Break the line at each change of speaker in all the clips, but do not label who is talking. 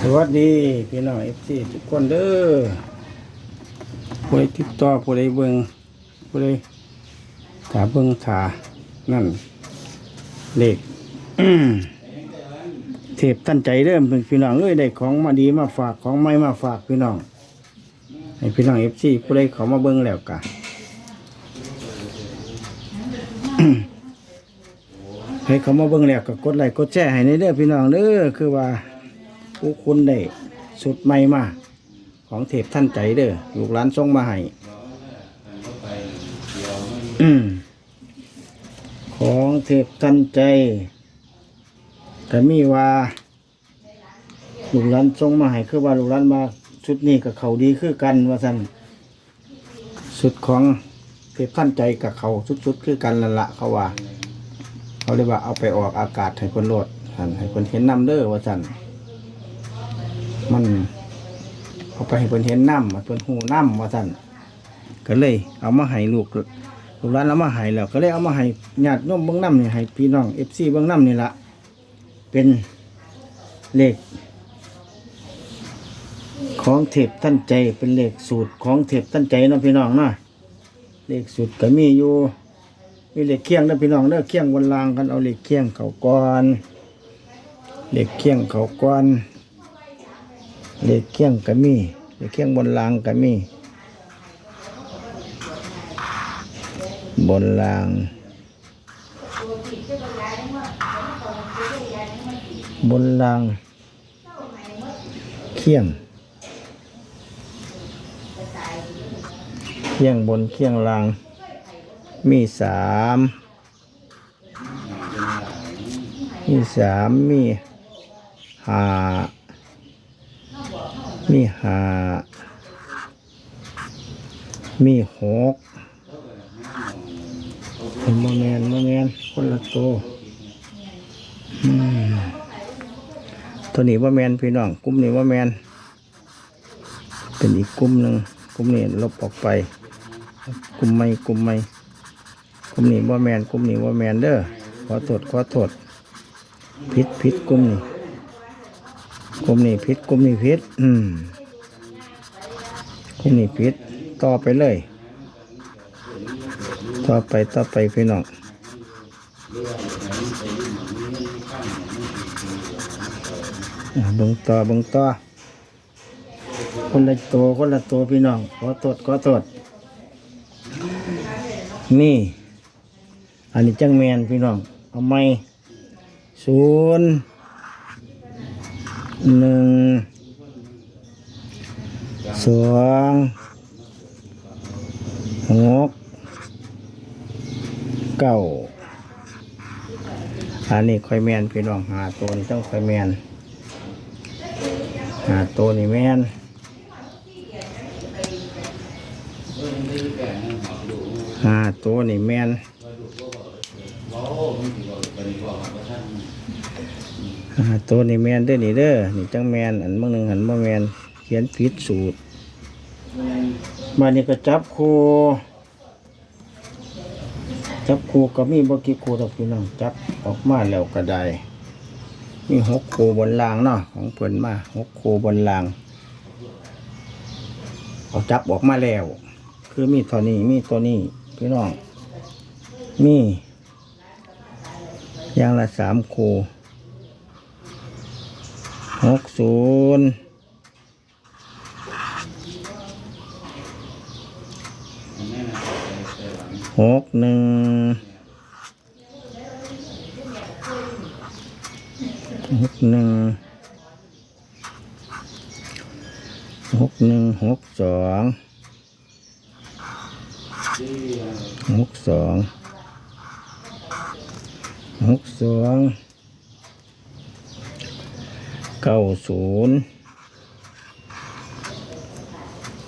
สวัสดีพี่น้องเอฟซีทุกคนเด้อผู้ใดติดต่อผู้ใดเบิ่งผู้ใดถาเบิ่งถานั่นเลขเทพตั้นใจเริ่มเป็นพี่น้องเอ้ยได้ของมาดีมาฝากของไม่มาฝากพี่น้องให้พี่น้องเอฟซีผู้ใดเขามาเบิ่งแล้วกะ ให้เขามาเบิ่งแล้วก็กดไลค์กดแชร์ให้ในเด้อพี่น้องเด้อคือว่าผู้คุณได้สุดใหม่มาของเทพท่านใจเด้อลูกหลานส่งมาให้ของเทพท่านใจก็มีว่าลูกหลานส่งมาให้คือว่าลูกหลานมาชุดนี้กับเขาดีคือกันว่าซั่นสุดของเทพท่านใจกับเขาสุดๆคือกันนั่นละเขาว่า เขาเรียกว่าเอาไปออกอากาศให้คนโลดสั่นให้คนเห็นน้ำเด้อว่าสันมันเอาไปให้คนเห็นน้ำคนหูน้ำว่าสันก็เลย เอามาให้ลูกลูกร้านเอามาให้แล้วก็เลยเอามาให้ญาติโยมเบื้องน้ำนี่ให้พี่น้องเอฟซีเบื้องน้ำนี่ละเป็นเลขของเทพท่านใจเป็นเลขสูตรของเทพท่านใจนะพี่น้องนะเลขสูตรก็มีอยู่ มีเหล็กเคียงนะพี่น้องเด้อเคียงบนรางกันเอาเหล็กเคียงเขาก้อนเหล็กเคียงเขาก้อนเหล็กเคียงก็มีเหล็กเคียงบนรางก็มีบนรางบนรางเคียงเคียงบนเคียงราง มีสามมีสามมีหามีหามีหกเป็นโมเมนโมเมนคนละตัวอืมตัวนี้ว่าแมนพี่น้องกลุ่มนี้ว่าแมนเป็นอีกกลุ่มหนึ่งกลุ่มนี้ลบออกไป กลุ่มไม่กลุ่มไม่ กลุ่มนี้ว่าแมนกลุ่มนี้ว่าแมนเด้อขอโทษขอโทษพิษพิษกลุ่มนี้กลุ่มนี้พิษกลุ่มนี้พิษอืมกลุ่มนี้พิษต่อไปเลย ต่อไปต่อไปพี่น้องเบิ่งต่อเบิ่งต่อคนละตัวคนละตัวพี่น้องขอโทษขอโทษนี่ อันนี้จังแมนพี่น้อง เอาไหมศูนย์หนึ่งสองหกเก้าอันนี้ค่อยแมนพี่น้องหาตัวนี้ต้องค่อยแมนหาตัวนี้แมนหาตัวนี่แมน หาตัวนี่แมนเด้อนี่เด้อ นี่จังแมนอันบางหนึ่งหันบ่แมนเขียนผิดสูตร มานี่ก็จับครูจับครูก็มีบ่กี่ครูดอกพี่น้องจับออกมาแล้วก็ได้มีหกครูบนรางเนาะของเพิ่นมาหกครูบนรางเอาจับออกมาแล้ว คือมีตัวนี้มีตัวนี้พี่น้องมี ย่างละสามคูหกศูนย์หกหนึ่งหกหนึ่งหกหนึ่งหกสองหกสอง หกสองเก้าศูนย์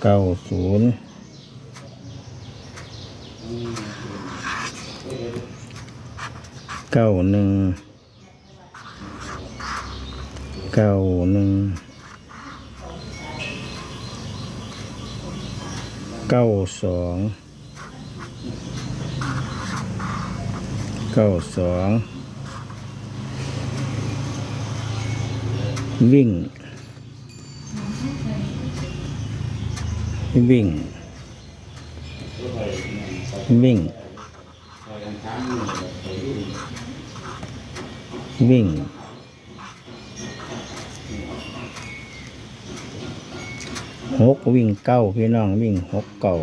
เก้าศูนย์เก้าหนึ่งเก้าหนึ่งเก้าสอง เก้าสองวิ่ง วิ่ง วิ่ง วิ่ง หกวิ่งเก้าพี่น้องวิ่งหกเก่า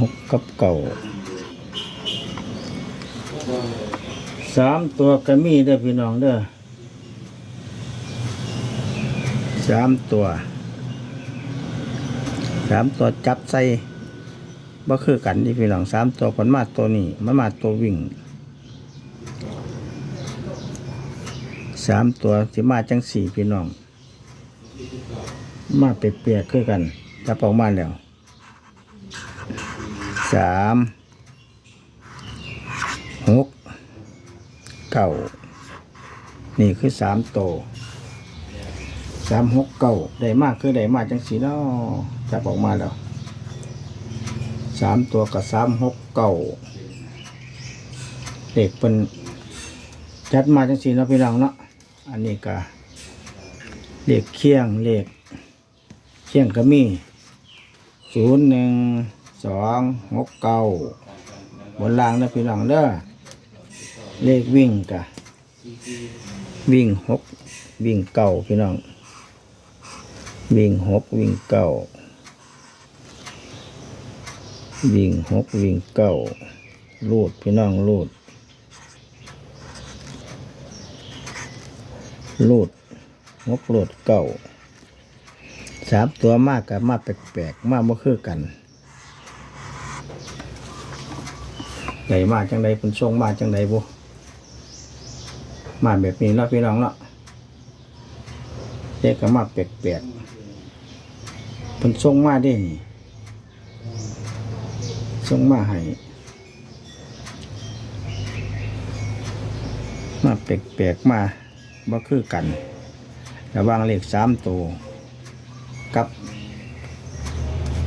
หกกับเก่า สามตัวก็มีเด้อพี่น้องเด้อสามตัวสามตัวจับใส่บ่คือกันที่พี่น้องสามตัวผลมาตัวนี้มันมาตัววิ่งสามตัวสิมาจังสี่พี่น้อง มาเปียกๆคือกันจับออกมาแล้วสาม หกเก้านี่คือสามโตวสามหกเก้าได้มากคือได้มากจังสีเนาะจับออกมาแล้วสามตัวกับสามหกเก้าเด็กเป็นจัดมาจังสีเนาะพี่น้องเนาะอันนี้ก็เลขเคียงเลขเชียงก็มีศูนย์หนึ่งสองหกเก้าบนล่างนะพี่น้องเด้อ เลขวิ่งกะ วิ่งหกวิ่งเก้าพี่น้อง วิ่งหกวิ่งเก้าวิ่งหกวิ่งเก้าลูดพี่น้องลูดลูดหกลูดเก้าสามตัวมากกับมาแปลกๆ มากบ่คือกันใหญ่มากจังใดเป็นทรงมากจังใดบุ มาแบบนี้เนาะพี่น้องเนาะเด็กก็มาแปลกๆเป็นทรงมาได้นี่ทรงมาให้มาแปลกๆมาบ่คือกัน ระว่างเลขสามตัวกับ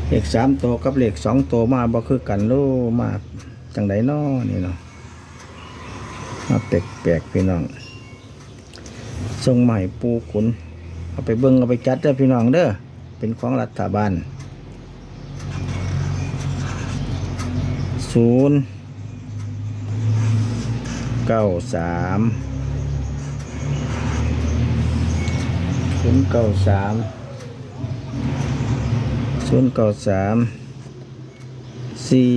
เลขสามตัวกับเลขสองตัวมาบ่คือกันโลมาจังไดนอนี่เนาะมาแปลกๆพี่น้อง ทรงใหม่ปูขุน เอาไปเบิ่งเอาไปจัดเด้อพี่น้องเด้อเป็นของรัฐบาลศูนย์เก้าสามศูนย์เก้าสามศูนย์เก้าสามสี่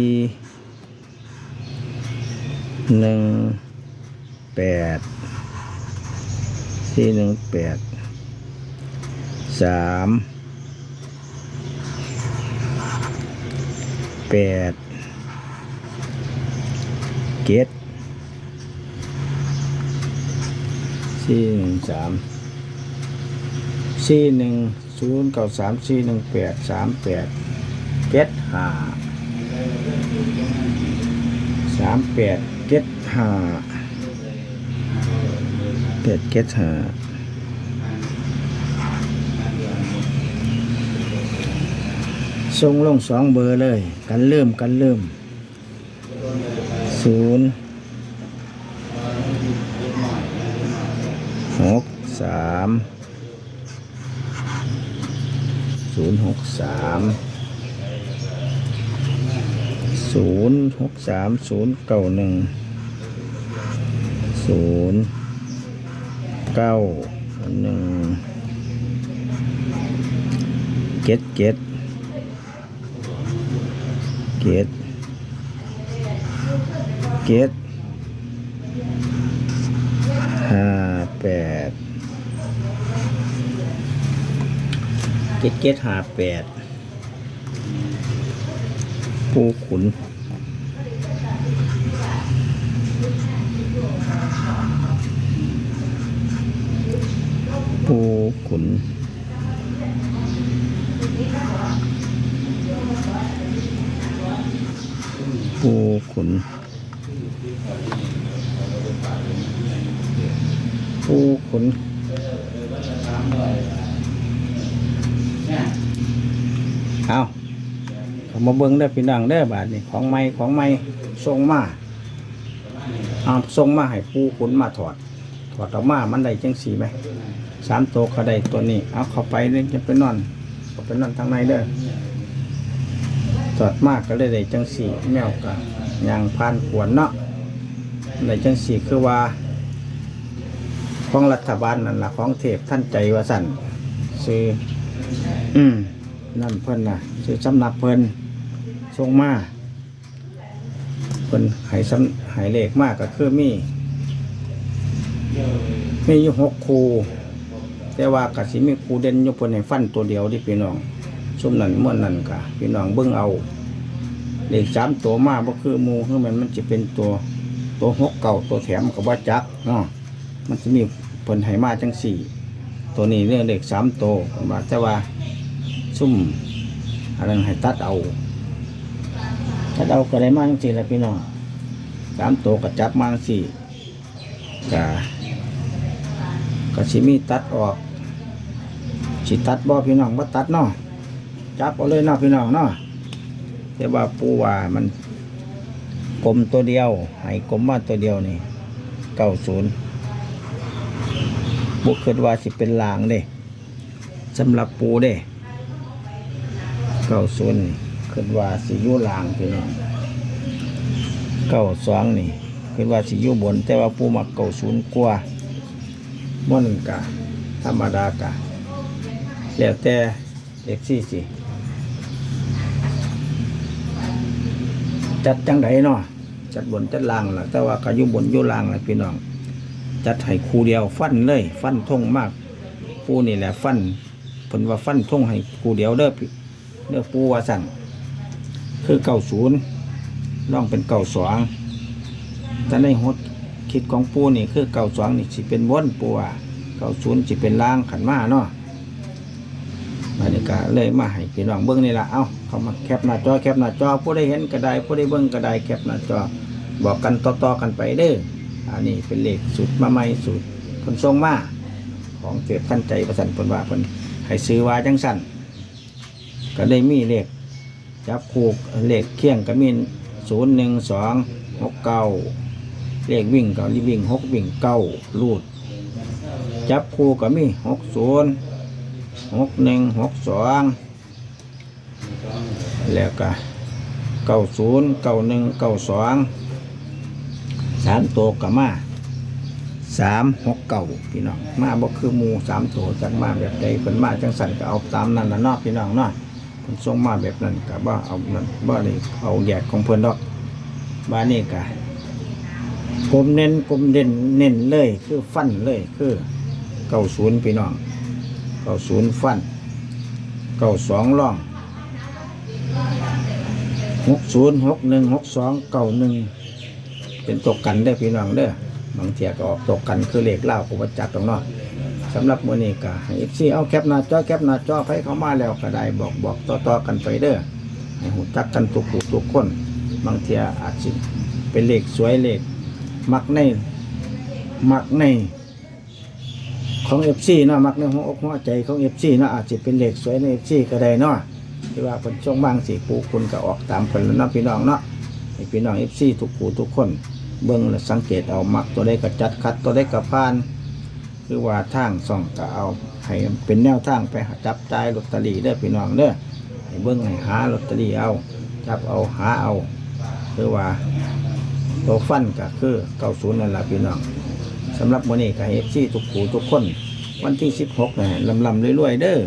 หนึ่งแปด สี่หนึ่งแปดสามแปดเจ็ดสี่หนึ่งสามสี่หนึ่งศูนย์เก้าสามสี่หนึ่งแปดสามแปดเจ็ดห้าสามแปดเจ็ดห้า แปดเจ็ดห้าส่งลงสองเบอร์เลย กันเริ่มกันเริ่มศูนย์หกสามศูนย์หกสามศูนย์หกสามศูนย์เก้าหนึ่งศูนย์ เก้าหนึ่งเก็ดเก็ดเก็ดเก็ดห้าแปดเจ็ดเจ็ดห้าแปดปูขุน ปู ขุน ปูขุน ปูขุนเอาเขามาเบิ้งได้พี่น้องได้บาทนี่ของใหม่ของใหม่ส่งมาเอาส่งมาให้ปูขุนมาถอดถอดออกมามันได้จังสีไหม สามตัวก็ได้ตัวนี้ เอาเข้าไปเนี่ยจะไปนอนเขาไปนอนทางในเด้อถอดมากก็เลยได้จังสี่แมวกะยางพานขวนเนาะได้จังสี่คือว่า ของรัฐบาลนั่นละของเทพท่านใจวสันซื้ออืมนั่นเพิ่นน่ะซื้อสำนักเพิ่นส่งมาเพิ่นหายสำหายเลขมากก็คือมีมีอยู่หกคู แต่ว่ากสิมีคูเด่นยู่เพิ่นให้ฟันตัวเดียวที่พี่น้องซุ่มนั่นม่วนนั่นกะพี่น้องเบิ่งเอาเลขสามตัวมาบ่คือมูคือมันมันจะเป็นตัวตัวหกเก่าตัวแถมกับว่าจักเนาะมันจะมีผลไหมาจังสี่ ตัวนี้เรื่องเด็กสามตัวมว่าแต่ว่าซุ่มอะไรให้ตัดเอาตัดเอาก็ได้มาจังสี่แหละพี่น้องสามตัวก็จับมาจังสี่กะก็สิมีตัดออก สิตัดบ่พี่น้องบ่ตัดเนาะจับเอาเลยเนาะพี่น้องเนาะแต่ว่าปูว่ามันกลมตัวเดียวให้กลมมาตัวเดียวนี่เก้าศูนย์บุคิดว่าสิเป็นลางเด้สำหรับปูเด้เก้าศูนย์นี่คิดว่าสิยู่ลางพี่น้องเก้าสองนี่คิดว่าสิยู่บน แต่ว่าปูมักเก้าศูนย์กว่าม่อนกะธรรมดากะ แล้วแต่เด็กสี่สิจัดจังไดเนาะจัดบนจัดล่างล่ะ แต่ว่าก็อยู่บนอยู่ล่างล่ะพี่น้อง จัดให้คู่เดียวฟันเลย ฟันทงมากปูนี่แหละฟันผลว่าฟันทงให้คู่เดียวเด้อพี่เด้อปูว่าสั่นคือเก่าศูนย์ล่องเป็นเก่าสองแต่ในหดคิดของปูนี่คือเก่าสองนี่สิเป็นวนปูว่าเก่าศูนย์สิเป็นล่างขันมาเนาะ กาเลยมาให้พี่น้องเบิ้งนี่ละเอ้าเขามาแคปหน้าจอแคปหน้าจอผู้ได้เห็นก็ได้ผู้ได้เบิ้งก็ได้แคปหน้าจอบอกกันต่อๆกันไปเด้ออันนี้เป็นเลขสูตรมาใหม่สูตรคนทรงมาของเกิดท่านใจประสันผลว่าเพิ่นให้ซื้อว่าจังสันก็ได้มีเลขจับคูกเลขเคียงก็มีศูนย์หนึ่งสองหกเก้าเลขวิ่งก็วิ่งหกวิ่งเก้าลูด จับคูก็มีหกศูนย์ หกหนึ่งหกสองแล้วก็เก้าศูนย์เก้าหนึ่งเก้าสองสามตัวกับมาสามหกเก่าพี่น้องมาบ่คือมูสามตัวจังมาแบบใดเพิ่นมาจังสันก็เอาตามนั้นละเนาะพี่น้องเนาะเพิ่นส่งมาแบบนั้นก็บ่เอานั่นบ่ได้เอาแยกของเพิ่อนดอกบ้านนี้ก็ผมเน้นผมเด่นเน้นเลยคือฟันเลยคือเก้าศูนย์พี่น้อง เก้าศูนย์ฟันเก้าสองล่องหกศูนย์หกหนึ่งหกสองเก้าหนึ่งเป็นตกกันได้พี่น้องเด้อบางเทียก็ออกตกกันคือเลขเล่ากุบัจักตรงนาะสำหรับมือนี้ก็ให้ FC เอาแคปหน้าจอแคปหน้าจอไปเข้ามาแล้วก็ได้บอกบอกต่อๆกันไปเด้อให้หูจักกันทุกผู้ทุกคน บางเทียอาจสิเป็นเลขสวยเลขมักในมักใน ของ FC เนาะมักในหัวอกหัวใจของ FC เนาะอาจจะเป็นเหลขสวยใน FC ก็ได้เนาะที่ว่าเพิ่นช่วงบางสิปูคุณก็ออกตามเพิ่นแล้วเนาะพี่น้องเนาะพี่น้องเอฟซีทุกผู้ทุกคนเบิ่งและสังเกตเอามักตัวได้กระจัดคัดตัวได้กระพาน คือว่าทางส่องก็เอาให้เป็นแนวทางไปจับจ่ายลอตเตอรี่เด้อพี่น้องเด้อให้เบิ่งให้หาลอตเตอรี่เอา จับเอาหาเอา คือว่าตัวฟันก็คือเก้าศูนย์นั่นแหละพี่น้อง สำหรับมื้อนี้ก็ให้เอฟซีทุกผู้ทุกคน วันที่สิบหกนี่ลำลำรวยๆเด้อ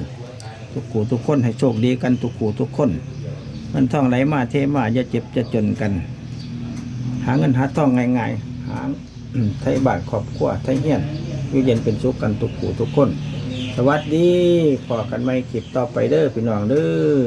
ทุกผู้ทุกคนให้โชคดีกันทุกผู้ทุกคนเงินทองไหลมาเทมาอย่าเจ็บจะจนกัน หาเงินหาทองง่ายๆหาไทยบาทครอบครัวไทยเฮียนอยู่เย็นเป็นสุขกันทุกผู้ทุกคน สวัสดีพอกันไม่คลิปต่อไปเด้อพี่น้องเด้อ